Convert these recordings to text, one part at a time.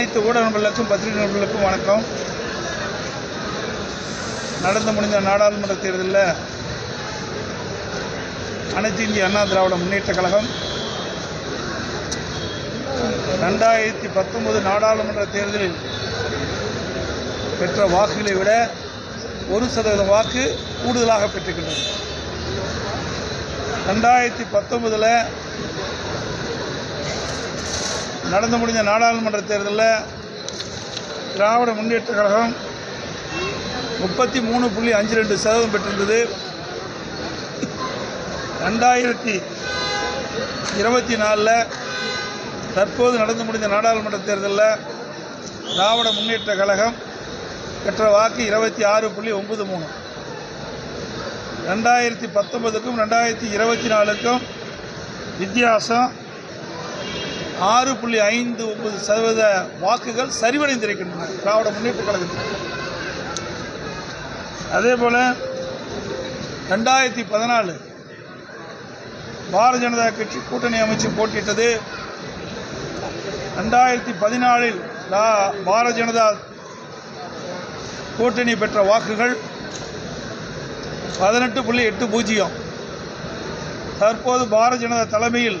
அனைத்து ஊடக நண்பர்களுக்கும் பத்திரிகை நண்பர்களுக்கும் வணக்கம். நடந்து முடிந்த நாடாளுமன்ற தேர்தலில் அனைத்து இந்திய அண்ணா திராவிட முன்னேற்றக் கழகம் ரெண்டாயிரத்தி பத்தொன்பது நாடாளுமன்ற தேர்தலில் பெற்ற வாக்குகளை விட ஒரு சதவீதம் வாக்கு கூடுதலாக பெற்றிருக்கின்றது. ரெண்டாயிரத்தி பத்தொன்பதில் நடந்து முடிஞ்ச நாடாளுமன்ற தேர்தலில் திராவிட முன்னேற்றக் கழகம் முப்பத்தி மூணு புள்ளி அஞ்சு ரெண்டு சதவீதம் பெற்றிருந்தது. ரெண்டாயிரத்தி இருபத்தி நாலில் தற்போது நடந்து முடிந்த நாடாளுமன்ற தேர்தலில் திராவிட முன்னேற்றக் கழகம் பெற்ற வாக்கு இருபத்தி ஆறு புள்ளி ஒன்பது மூணு. ரெண்டாயிரத்தி பத்தொன்பதுக்கும் ரெண்டாயிரத்தி இருபத்தி நாலுக்கும் வித்தியாசம் ஆறு புள்ளி ஐந்து ஒன்பது சதவீத வாக்குகள் சரிவடைந்திருக்கின்றன திராவிட முன்னேற்ற கழகத்தில். அதே போல் ரெண்டாயிரத்தி பதினாலு பாரதிய ஜனதா கட்சி கூட்டணி அமைச்சு போட்டியிட்டது. ரெண்டாயிரத்தி பதினாலில் பாரதிய ஜனதா கூட்டணி பெற்ற வாக்குகள் பதினெட்டு புள்ளி எட்டு பூஜ்ஜியம். தற்போது பாரதிய ஜனதா தலைமையில்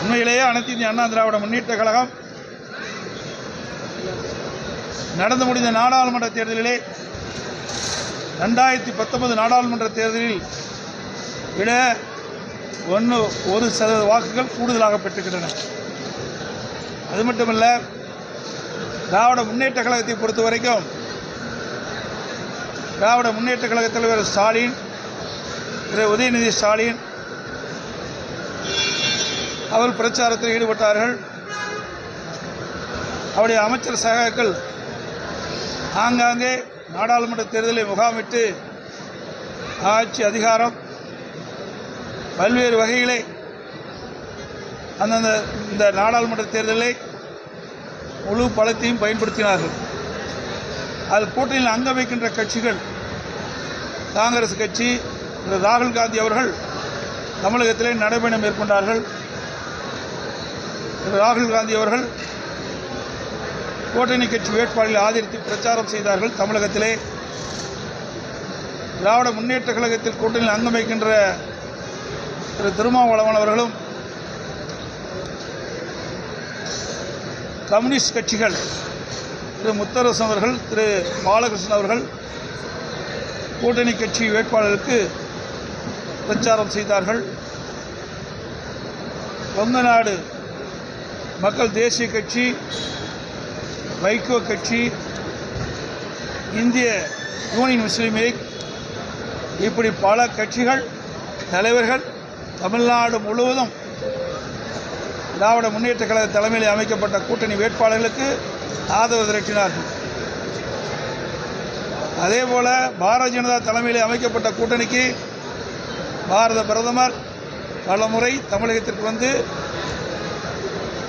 உண்மையிலேயே அனைத்து இந்திய அண்ணா திராவிட முன்னேற்ற கழகம் நடந்து முடிந்த நாடாளுமன்ற தேர்தலிலே ரெண்டாயிரத்தி பத்தொன்பது நாடாளுமன்ற தேர்தலில் விட ஒன்று ஒரு சதவீத வாக்குகள் கூடுதலாக பெற்றுக்கின்றன அது மட்டுமல்ல திராவிட முன்னேற்ற கழகத்தை பொறுத்த வரைக்கும் திராவிட முன்னேற்ற கழக தலைவர் ஸ்டாலின் திரு உதயநிதி ஸ்டாலின் அவர் பிரச்சாரத்தில் ஈடுபட்டார்கள். அவருடைய அமைச்சர் சகாக்கள் ஆங்காங்கே நாடாளுமன்ற தேர்தலை முகாமிட்டு ஆட்சி அதிகாரம் பல்வேறு வகைகளை அந்தந்த இந்த நாடாளுமன்ற தேர்தலை முழு பலத்தையும் பயன்படுத்தினார்கள். அதில் கூட்டணியில் அங்கமைக்கின்ற கட்சிகள் காங்கிரஸ் கட்சி திரு ராகுல் காந்தி அவர்கள் தமிழகத்திலே நடைபயணம் மேற்கொண்டார்கள். ராகுல் காந்தி அவர்கள் கூட்டணி கட்சி வேட்பாளர்களை ஆதரித்து பிரச்சாரம் செய்தார்கள். தமிழகத்திலே திராவிட முன்னேற்ற கழகத்தில் கூட்டணியில் அங்கம் வைக்கின்ற திரு திருமாவளவன் அவர்களும் கம்யூனிஸ்ட் கட்சிகள் திரு முத்தரசன் அவர்கள் திரு பாலகிருஷ்ணன் அவர்கள் கூட்டணி கட்சி வேட்பாளருக்கு பிரச்சாரம் செய்தார்கள். கொங்கநாடு மக்கள் தேசிய கட்சி வைகோ கட்சி இந்திய யூனியன் முஸ்லீம் லீக் இப்படி பல கட்சிகள் தலைவர்கள் தமிழ்நாடு முழுவதும் திராவிட முன்னேற்ற கழக தலைமையில் அமைக்கப்பட்ட கூட்டணி வேட்பாளர்களுக்கு ஆதரவு திரட்டினார்கள். அதே போல் பாரதிய ஜனதா தலைமையில் அமைக்கப்பட்ட கூட்டணிக்கு பாரத பிரதமர் பல முறை தமிழகத்திற்கு வந்து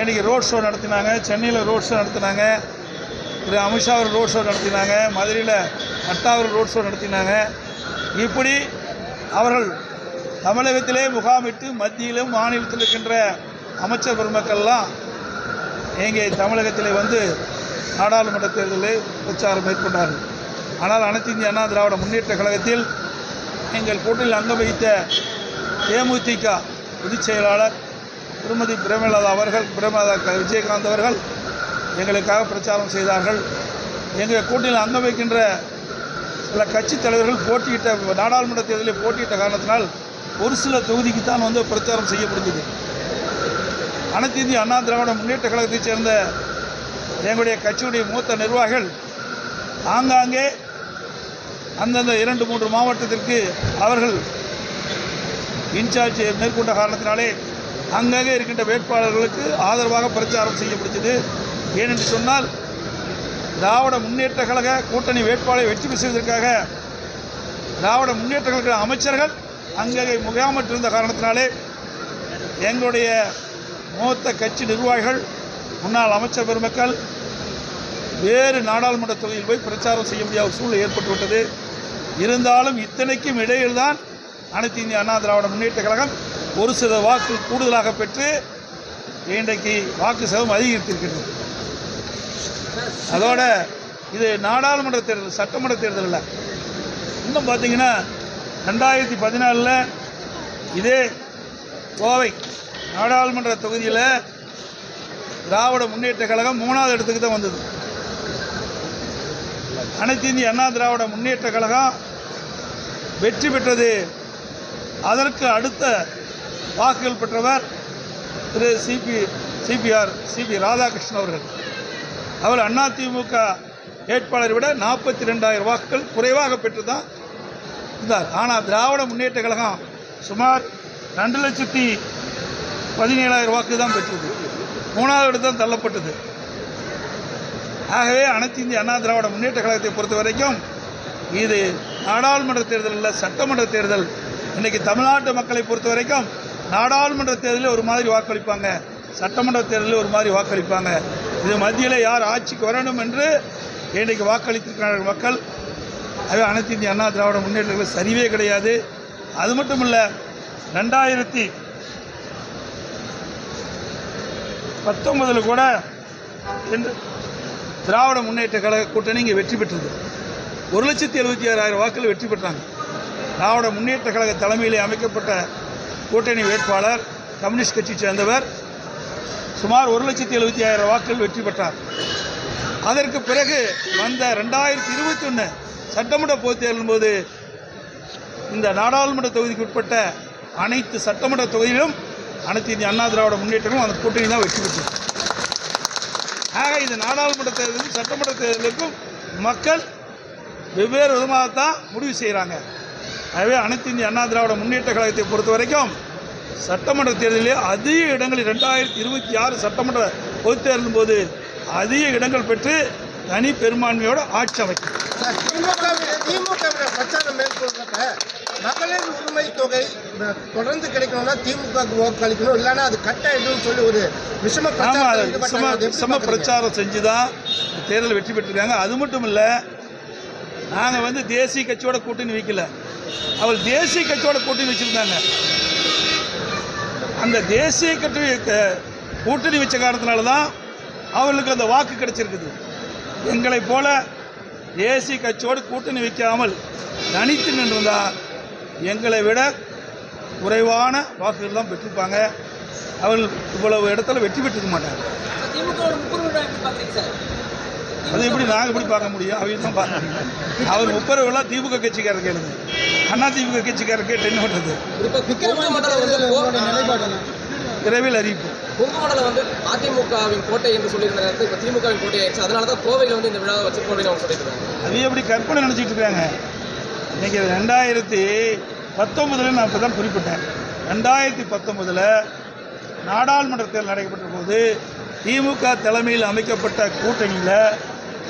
இன்றைக்கி ரோட் ஷோ நடத்தினாங்க. சென்னையில் ரோட் ஷோ நடத்தினாங்க. திரு அமித்ஷா அவர் ரோட் ஷோ நடத்தினாங்க. மதுரையில் நட்டா அவர் ரோட் ஷோ நடத்தினாங்க. இப்படி அவர்கள் தமிழகத்திலே முகாமிட்டு மத்தியிலும் மாநிலத்தில் இருக்கின்ற அமைச்சர் பெருமக்கள்லாம் இங்கே தமிழகத்திலே வந்து நாடாளுமன்ற தேர்தலில் பிரச்சாரம் மேற்கொண்டார்கள். ஆனால் அனைத்து இந்திய அண்ணா திராவிட முன்னேற்ற கழகத்தில் எங்கள் கூட்டணியில் அங்கம் வகித்த தேமுதிக பொதுச் செயலாளர் திருமதி பிரேமலதா அவர்கள் பிரேமலதா விஜயகாந்த் அவர்கள் எங்களுக்காக பிரச்சாரம் செய்தார்கள். எங்கள் கூட்டணியில் அங்கம் வைக்கின்ற சில கட்சித் தலைவர்கள் போட்டியிட்ட நாடாளுமன்ற தேர்தலில் போட்டியிட்ட காரணத்தினால் ஒரு சில தொகுதிக்கு தான் வந்து பிரச்சாரம் செய்ய முடிஞ்சது அனைத்து இந்திய அண்ணா திராவிட முன்னேற்ற கழகத்தைச் சேர்ந்த எங்களுடைய கட்சியுடைய மூத்த நிர்வாகிகள் ஆங்காங்கே அந்தந்த இரண்டு மூன்று மாவட்டத்திற்கு அவர்கள் இன்சார்ஜ் மேற்கொண்ட காரணத்தினாலே அங்கங்கே இருக்கின்ற வேட்பாளர்களுக்கு ஆதரவாக பிரச்சாரம் செய்ய முடிஞ்சது ஏனென்று சொன்னால் திராவிட முன்னேற்ற கழக கூட்டணி வேட்பாளரை வெற்றி பெறுவதற்காக செய்வதற்காக திராவிட முன்னேற்ற கழக அமைச்சர்கள் அங்கே முகாமிட்டிருந்த காரணத்தினாலே எங்களுடைய மூத்த கட்சி நிர்வாகிகள் முன்னாள் அமைச்சர் பெருமக்கள் வேறு நாடாளுமன்ற தொகுதியில் போய் பிரச்சாரம் செய்ய முடியாத ஒரு சூழ்நிலை ஏற்பட்டுவிட்டது. இருந்தாலும் இத்தனைக்கும் இடையில்தான் அனைத்து இந்திய அண்ணா திராவிட முன்னேற்ற கழகம் ஒரு சில வாக்கு கூடுதலாக பெற்று இன்றைக்கு வாக்கு சதவீதம் அதிகரித்திருக்கிறது. அதோட இது நாடாளுமன்ற தேர்தல் சட்டமன்ற தேர்தல் இல்லை. இன்னும் பார்த்தீங்கன்னா ரெண்டாயிரத்தி பதினாலில் இதே கோவை நாடாளுமன்ற தொகுதியில் திராவிட முன்னேற்ற கழகம் மூணாவது இடத்துக்கு தான் வந்தது. அனைத்து இந்திய அண்ணா திராவிட முன்னேற்ற கழகம் வெற்றி பெற்றது. அதற்கு அடுத்த வாக்குகள் பெற்றவர் Thiru C P C P R C P Radhakrishnan அவர்கள். அவர் அதிமுக வேட்பாளரை விட நாற்பத்தி ரெண்டாயிரம் வாக்குகள் குறைவாக பெற்று தான் இருந்தார். ஆனால் திராவிட முன்னேற்ற கழகம் சுமார் ரெண்டு லட்சத்தி பதினேழாயிரம் வாக்கு தான் பெற்றது. மூணாவது இடத்தான் தள்ளப்பட்டது. ஆகவே அனைத்து இந்திய அண்ணா திராவிட முன்னேற்ற கழகத்தை பொறுத்த வரைக்கும் இது நாடாளுமன்ற தேர்தல் இல்லை சட்டமன்ற தேர்தல். இன்றைக்கு தமிழ்நாட்டு மக்களை பொறுத்த வரைக்கும் நாடாளுமன்ற தேர்தலில் ஒரு மாதிரி வாக்களிப்பாங்க. சட்டமன்ற தேர்தலில் ஒரு மாதிரி வாக்களிப்பாங்க. இது மத்தியில் யார் ஆட்சிக்கு வரணும் என்று இன்றைக்கு வாக்களித்திருக்கிறார்கள் மக்கள்? அது அனைத்து இந்திய அண்ணா திராவிட முன்னேற்றங்கள் சரிவே கிடையாது. அது மட்டும் இல்லை ரெண்டாயிரத்தி பத்தொன்பதில் கூட திராவிட முன்னேற்ற கழக கூட்டணி இங்கே வெற்றி பெற்றது. ஒரு லட்சத்தி எழுபத்தி ஆறாயிரம் வாக்குகள் வெற்றி பெற்றாங்க. திராவிட முன்னேற்ற கழக தலைமையிலே அமைக்கப்பட்ட கூட்டணி வேட்பாளர் கம்யூனிஸ்ட் கட்சியை சேர்ந்தவர் சுமார் ஒரு லட்சத்தி எழுபத்தி ஆயிரம் வாக்குகள் வெற்றி பெற்றார். அதற்கு பிறகு வந்த ரெண்டாயிரத்தி இருபத்தி ஒன்று சட்டமன்ற பொதுத் தேர்தலின் போது இந்த நாடாளுமன்ற தொகுதிக்கு உட்பட்ட அனைத்து சட்டமன்ற தொகுதியிலும் அனைத்து இந்திய அண்ணா திராவிட முன்னேற்றமும் அந்த கூட்டணி தான் வெற்றி பெற்றது. ஆக இந்த நாடாளுமன்ற தேர்தலுக்கும் சட்டமன்ற தேர்தலுக்கும் மக்கள் வெவ்வேறு விதமாக தான் முடிவு செய்கிறாங்க. ஆகவே அனைத்து இந்திய அண்ணா திராவிட முன்னேற்ற கழகத்தை பொறுத்த வரைக்கும் சட்டமன்ற தேர்தலிலே அதிக இடங்களில் ரெண்டாயிரத்தி இருபத்தி ஆறு சட்டமன்ற பொதுத் தேர்தலின் போது அதிக இடங்கள் பெற்று தனி பெரும்பான்மையோடு ஆட்சி அமைக்கும் திமுகவினர் பிரச்சாரம் மேற்கொள்றப்ப மகளிர் உரிமை தொகை தொடர்ந்து கிடைக்கணும்னா திமுக வாக்களிக்கணும் இல்லைன்னா அது கட் ஆயிடும்னு சொல்லி ஒரு விஷம. விஷம? பிரச்சாரம் செஞ்சு தான் தேர்தல் வெற்றி பெற்றிருக்காங்க அது மட்டும் இல்லை நாங்கள் வந்து தேசிய கட்சியோட கூட்டணி வைக்கல அவள் தேசிய கட்சியோட கூட்டணி வச்சுருந்தாங்க. அந்த தேசிய கட்சி கூட்டணி வச்ச காரணத்தினால தான் அவர்களுக்கு அந்த வாக்கு கிடைச்சிருக்குது. எங்களைப் போல தேசிய கட்சியோடு கூட்டணி வைக்காமல் தனித்து நின்றிருந்தா எங்களை விட குறைவான வாக்குகள் தான் பெற்றிருப்பாங்க. அவர்கள் இவ்வளவு இடத்துல வெற்றி பெற்றிருக்க மாட்டாங்க. அது எப்படி நாங்கள் எப்படி பார்க்க முடியும்? அவங்க தான் பார்க்க அவர் முப்பது திமுக கட்சிக்காரர் கேளுங்க அண்ணா திமுக கட்சிக்காரர் கேட்டு என்ன பண்ணுறது இப்போ கொங்கு மண்டலம் வந்து உங்களுடைய நிலைப்பாடு என்ன? விரைவில் அறிவிப்போம் கொங்கு மண்டலம் வந்து அதிமுகவின் கோட்டை என்று சொல்லியிருந்த நேரத்தில் இப்போ திமுகவின் கோட்டை ஆயிடுச்சு. அதனால தான் கோவையில் வந்து இந்த விழாவை வச்சிருக்கோம் அப்படின்னு அவங்க சொல்லிட்டு இருக்காங்க அது எப்படி கற்பனை நினச்சிட்டு இருக்காங்க? இன்னைக்கு ரெண்டாயிரத்தி பத்தொன்பதில் நான் இப்போ தான் குறிப்பிட்டேன். ரெண்டாயிரத்தி பத்தொன்பதில் நாடாளுமன்ற தேர்தல் நடைபெற்ற போது திமுக தலைமையில் அமைக்கப்பட்ட கூட்டணியில்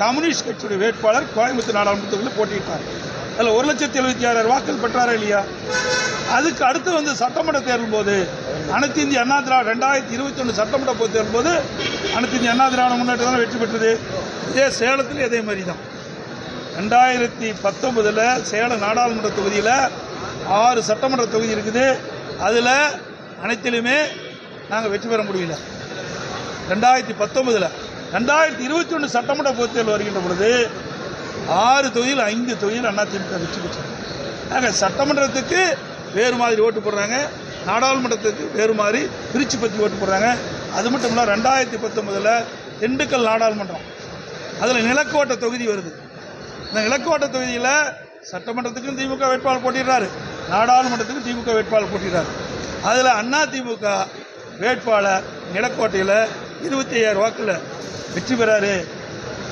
கம்யூனிஸ்ட் கட்சியுடைய வேட்பாளர் கோயம்புத்தூர் நாடாளுமன்ற தொகுதியில் போட்டியிட்டார். அதில் ஒரு லட்சத்தி எழுபத்தி ஆறாயிரம் வாக்குகள் பெற்றாரா இல்லையா? அதுக்கு அடுத்து வந்து சட்டமன்ற தேர்தல் போது அனைத்து இந்திய அண்ணா திராவிட ரெண்டாயிரத்தி இருபத்தி ஒன்று சட்டமன்ற பொது தேர்தல் போது அனைத்து இந்திய அண்ணா திராவிட முன்னேற்றம் தான் வெற்றி பெற்றது. இதே சேலத்தில் இதே மாதிரி தான் ரெண்டாயிரத்தி பத்தொன்பதில் சேலம் நாடாளுமன்ற தொகுதியில் ஆறு சட்டமன்ற தொகுதி இருக்குது. அதில் அனைத்திலுமே நாங்கள் வெற்றி பெற முடியல. ரெண்டாயிரத்தி பத்தொன்பதில் ரெண்டாயிரத்தி இருபத்தி ஒன்று சட்டமன்ற பொதுத் தேர்தல் வருகின்ற பொழுது ஆறு தொகுதியில் ஐந்து தொகுதியில் திமுக வெற்றி பெற்றாங்க ஆக சட்டமன்றத்துக்கு வேறு மாதிரி ஓட்டு போடுறாங்க. நாடாளுமன்றத்துக்கு வேறு மாதிரி திருச்சி பற்றி ஓட்டு போடுறாங்க. அது மட்டும் இல்லை ரெண்டாயிரத்தி பத்தொன்பதில் திண்டுக்கல் நாடாளுமன்றம். அதில் நிலக்கோட்டை தொகுதி வருது. இந்த நிலக்கோட்டை தொகுதியில் சட்டமன்றத்துக்கும் திமுக வேட்பாளர் போட்டிடுறாரு. நாடாளுமன்றத்துக்கும் திமுக வேட்பாளர் போட்டிடுறாரு. அதில் அண்ணா திமுக வேட்பாளர் நிலக்கோட்டையில் இருபத்தி ஐயாயிரம் வாக்கில் வெற்றி பெறாரு.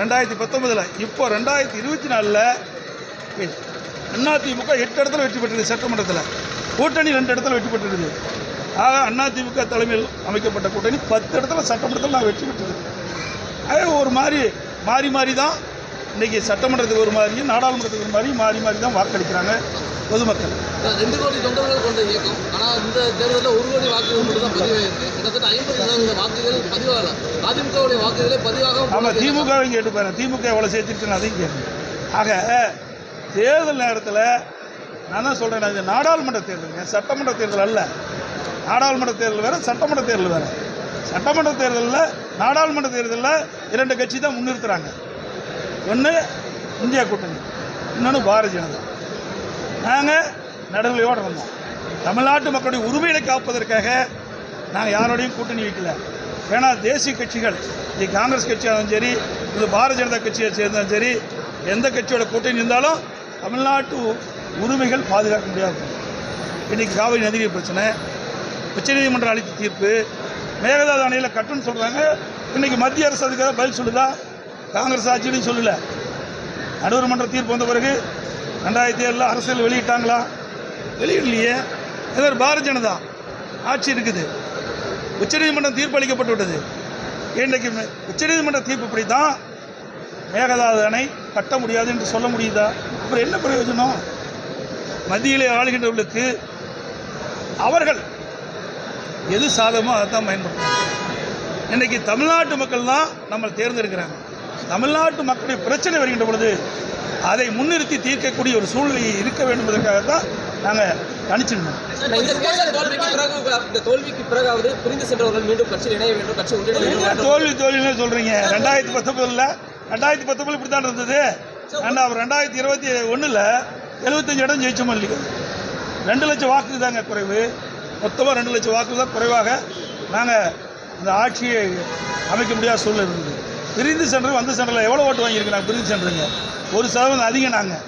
ரெண்டாயிரத்தி பத்தொன்பதில் இப்போ ரெண்டாயிரத்தி இருபத்தி நாலில் அதிமுக எட்டு இடத்துல வெற்றி பெற்றது சட்டமன்றத்தில். கூட்டணி ரெண்டு இடத்துல வெற்றி பெற்றிருது ஆக அதிமுக தலைமையில் அமைக்கப்பட்ட கூட்டணி பத்து இடத்துல சட்டமன்றத்தில் நான் வெற்றி பெற்றது. அது ஒரு மாதிரி மாறி மாறி தான் இன்றைக்கி சட்டமன்றத்துக்கு ஒரு மாதிரியும் நாடாளுமன்றத்துக்கு ஒரு மாதிரியும் மாறி மாறி தான் வாக்களிக்கிறாங்க பொதுமக்கள். ரெண்டு கோடி தொண்டர்கள் கொண்ட இயக்கம். ஆனால் இந்த தேர்தலில் ஒரு கோடி வாக்குகள் மட்டும் தான் பதிவாயிருக்கு. கிட்டத்தட்ட ஐம்பது சதவீத வாக்குகள் பதிவாகல அதிமுகவுடைய வாக்குகளே பதிவாக ஆமாம் திமுகவையும் கேட்டு பாருங்க. திமுக எவ்வளோ சேர்த்துருச்சுன்னு அதையும் கேட்கு ஆக தேர்தல் நேரத்தில் நான் தான் சொல்கிறேன் இது நாடாளுமன்ற தேர்தலுங்க சட்டமன்ற தேர்தல் அல்ல. நாடாளுமன்ற தேர்தல் வேறு சட்டமன்ற தேர்தல் வேறு. சட்டமன்ற தேர்தலில் நாடாளுமன்ற தேர்தலில் இரண்டு கட்சி தான் முன்னிறுத்துறாங்க. ஒன்று இந்தியா கூட்டணி இன்னொன்று பாரதிய ஜனதா. நாங்கள் நடுநிலையோடு இருந்தோம் தமிழ்நாட்டு மக்களுடைய உரிமைகளை காப்பதற்காக நாங்கள் யாரோடையும் கூட்டணி வைக்கல. ஏன்னா தேசிய கட்சிகள் இது காங்கிரஸ் கட்சியாலும் சரி இது பாரதிய ஜனதா கட்சியை சேர்ந்தாலும் சரி எந்த கட்சியோட கூட்டணி இருந்தாலும் தமிழ்நாட்டு உரிமைகள் பாதுகாக்க முடியாது. இன்றைக்கி காவிரி நதிநீர் பிரச்சனை உச்சநீதிமன்றம் அளித்த தீர்ப்பு மேகதாது அணையில் கட்டுன்னு சொல்கிறாங்க இன்றைக்கி மத்திய அரசு அதுக்காக பதில் சொல்லுதா? காங்கிரஸ் ஆட்சியிலையும் சொல்லலை. நடுவர் மன்ற தீர்ப்பு வந்த பிறகு ரெண்டாயிரத்தி ஏழில் அரசியல் வெளியிட்டாங்களா? வெளியிடலையே. ஏதோ பாரதிய ஜனதா ஆட்சி இருக்குது. உச்சநீதிமன்றம் தீர்ப்பு அளிக்கப்பட்டு விட்டது. இன்றைக்கு மே- உச்சநீதிமன்ற தீர்ப்பு இப்படி தான் மேகதாது அணை கட்ட முடியாது என்று சொல்ல முடியுதா? அப்புறம் என்ன பிரயோஜனம்? மத்தியிலே ஆளுகின்றவர்களுக்கு அவர்கள் எது சாதகமோ அதை தான் பயன்படுத்துறாங்க இன்னைக்கு தமிழ்நாட்டு மக்கள் தான் நம்ம தேர்ந்தெடுக்கிறாங்க. தமிழ்நாட்டு மக்களுடைய பிரச்சனை வருகின்ற பொழுது அதை முன்னிறுத்தி தீர்க்கக்கூடிய ஒரு சூழ்நிலை இருக்க வேண்டும் என்பதற்காக தான் நாங்கள் கணிச்சிருந்தோம் தோல்விக்கு பிறகாவது பிரிந்து சென்றவர்கள் மீண்டும் கட்சியில் இணைய வேண்டும் கட்சி ஒன்றிணைய தோல்வி தோல்வின்னு சொல்கிறீங்க ரெண்டாயிரத்தி பத்தொம்பதில் ரெண்டாயிரத்தி பத்தொம்பது இப்படி தான் இருந்தது ஆனால் அவர் ரெண்டாயிரத்தி இருபத்தி ஒன்றில் எழுபத்தஞ்சு இடம் ஜெயிச்சோம் இல்லையா? ரெண்டு லட்சம் வாக்கு தாங்க குறைவு. மொத்தமாக ரெண்டு லட்சம் வாக்கு தான் குறைவாக நாங்கள் இந்த ஆட்சியை அமைக்க முடியாத சூழ்நிலை இருந்தது. பிரிந்து சென்று வந்த சென்டரில் எவ்வளோ ஓட்டு வாங்கியிருக்கிறாங்க? பிரிந்து சென்றுங்க. ஒரு சதவீதம் அதிகம் நாங்கள்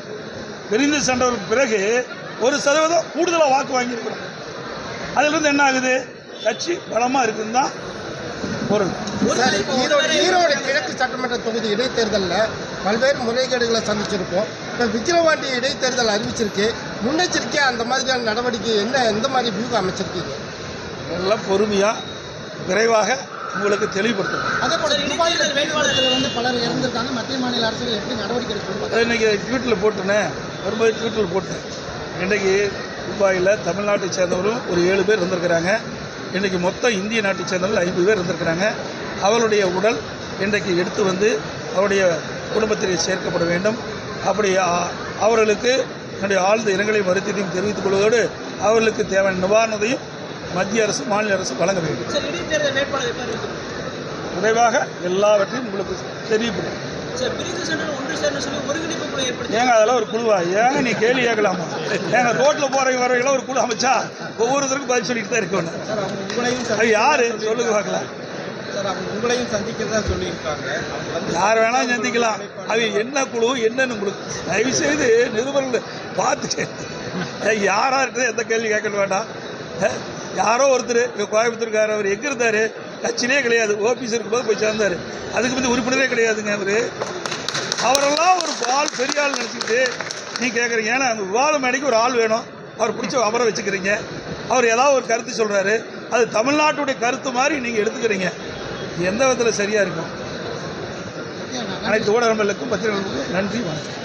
பிரிந்து சென்றவருக்கு பிறகு ஒரு சதவீதம் கூடுதலாக வாக்கு வாங்கியிருக்கிறோம். அதிலிருந்து என்ன ஆகுது? கட்சி பலமாக இருக்குன்னு தான் பொருள் ஈரோடு ஈரோடு கிழக்கு சட்டமன்ற தொகுதி இடைத்தேர்தலில் பல்வேறு முறைகேடுகளை சந்திச்சிருக்கோம் இப்போ விக்கிரவாண்டி இடைத்தேர்தல் அறிவிச்சிருக்கு. முன்னெச்சரிக்கையாக அந்த மாதிரியான நடவடிக்கை என்ன? எந்த மாதிரி வியூகம் அமைச்சிருக்கீங்க? எல்லாம் பொறுமையாக விரைவாக உங்களுக்கு தெளிவுபடுத்தணும் அதே போல துபாயில் வேட்பாளர்கள் வந்து பலர் இறந்திருக்காங்க மத்திய மாநில அரசுகள் எப்படி நடவடிக்கை எடுக்கணும் இன்றைக்கி ட்வீட்டில் போட்டுனேன் வரும்போது ட்வீட்டில் போட்டேன். இன்றைக்கி துபாயில் தமிழ்நாட்டை சேர்ந்தவரும் ஒரு ஏழு பேர் இருந்திருக்கிறாங்க. இன்றைக்கி மொத்தம் இந்திய நாட்டை சேர்ந்தவர்கள் ஐம்பது பேர் இருந்திருக்கிறாங்க. அவருடைய உடல் இன்றைக்கு எடுத்து வந்து அவருடைய குடும்பத்திலே சேர்க்கப்பட வேண்டும். அப்படி அவர்களுக்கு என்னுடைய ஆழ்ந்த இரங்கலை வருத்தத்தையும் தெரிவித்துக் கொள்வதோடு அவர்களுக்கு தேவையான நிவாரணத்தையும் மத்திய அரசு மாநில அரசு வழங்க வேண்டும். விரைவாக எல்லாவற்றையும் உங்களுக்கு ஏற்படுத்தி ஏங்க அதெல்லாம் ஒரு குழுவா? ஏங்க நீ கேள்வி கேட்கலாமா? ஏங்க ரோட்டில் போகிறவங்க வரவங்களாம் ஒரு குழு அமைச்சா ஒவ்வொருத்தருக்கும் பதில் சொல்லிட்டு தான் இருக்கணும். அது யாரு? சொல்லுங்க பார்க்கலாம். உங்களையும் சந்திக்கிறதா சொல்லியிருக்காங்க. யார் வேணாலும் சந்திக்கலாம். அது என்ன குழு என்னன்னு உங்களுக்கு தயவு செய்து நிருபர்கள் பார்த்துட்டு யாராக இருக்கிறது எந்த கேள்வி கேட்க வேண்டாம். யாரோ ஒருத்தர் இப்போ கோயம்புத்தூர்கார் அவர் எங்கே இருந்தார்? கட்சியிலே கிடையாது. ஓபிஎஸ் இருக்கும்போது போய் சேர்ந்தார். அதுக்கு வந்து உறுப்பினரே கிடையாதுங்க அவர். அவரெல்லாம் ஒரு ஆள் பெரிய ஆள் நினச்சிக்கிட்டு நீ கேட்குறீங்க ஏன்னா அந்த விவாதம் மேடைக்கு ஒரு ஆள் வேணும். அவர் பிடிச்ச அவரை வச்சுக்கிறீங்க. அவர் ஏதாவது ஒரு கருத்து சொல்கிறாரு அது தமிழ்நாட்டுடைய கருத்து மாதிரி நீங்கள் எடுத்துக்கிறீங்க. எந்த விதத்தில் சரியாக இருக்கும்? அனைத்து ஊடகங்களுக்கும் பத்திரிகைகளுக்கும் நன்றி வணக்கம்.